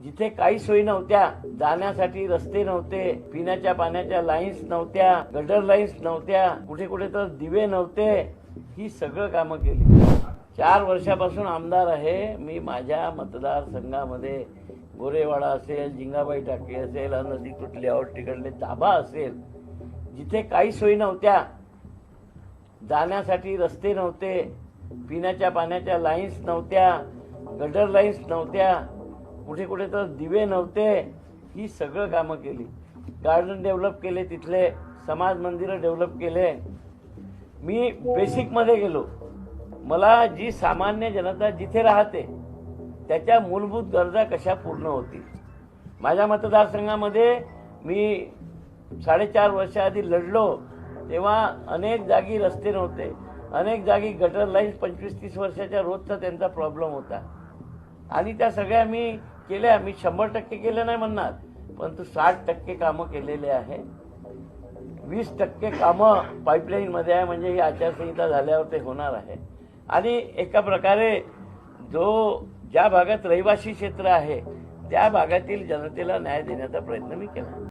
जिथे काही सोयी नव्हत्या जाण्यासाठी रस्ते नव्हते पिण्याच्या पाण्याच्या लाईन्स नव्हत्या गटर लाईन्स नव्हत्या कुठे कुठे तर दिवे नव्हते ही सगळं कामं केली. चार वर्षापासून आमदार आहे. मी माझ्या मतदारसंघामध्ये गोरेवाडा असेल जिंगाबाई टाकी असेल नदी तुटल्यावर तिकडले दाबा असेल. जिथे काही सोयी नव्हत्या जाण्यासाठी रस्ते नव्हते पिण्याच्या पाण्याच्या लाईन्स नव्हत्या गटर लाईन्स नव्हत्या कुठे कुठे तर दिवे नव्हते. ही सगळं कामं केली. गार्डन डेव्हलप केले तिथले समाज मंदिरं डेव्हलप केले. मी बेसिकमध्ये गेलो. मला जी सामान्य जनता जिथे राहते त्याच्या मूलभूत गरजा कशा पूर्ण होतील? माझ्या मतदारसंघामध्ये मी साडेचार वर्षाआधी लढलो तेव्हा अनेक जागी रस्ते नव्हते. अनेक जागी गटर लाईन्स पंचवीस तीस वर्षाच्या रोजचा त्यांचा प्रॉब्लेम होता. आणि त्या सगळ्या मी केल्या मी शंभर टक्के केल्या नाही म्हणणार परंतु साठ टक्के कामं केलेले आहे. वीस टक्के कामं पाईपलाईनमध्ये आहे म्हणजे ही आचारसंहिता झाल्यावर ते होणार आहे. आणि एका प्रकारे जो ज्या भागात रहिवासी क्षेत्र आहे त्या भागातील जनतेला न्याय देण्याचा प्रयत्न मी केला.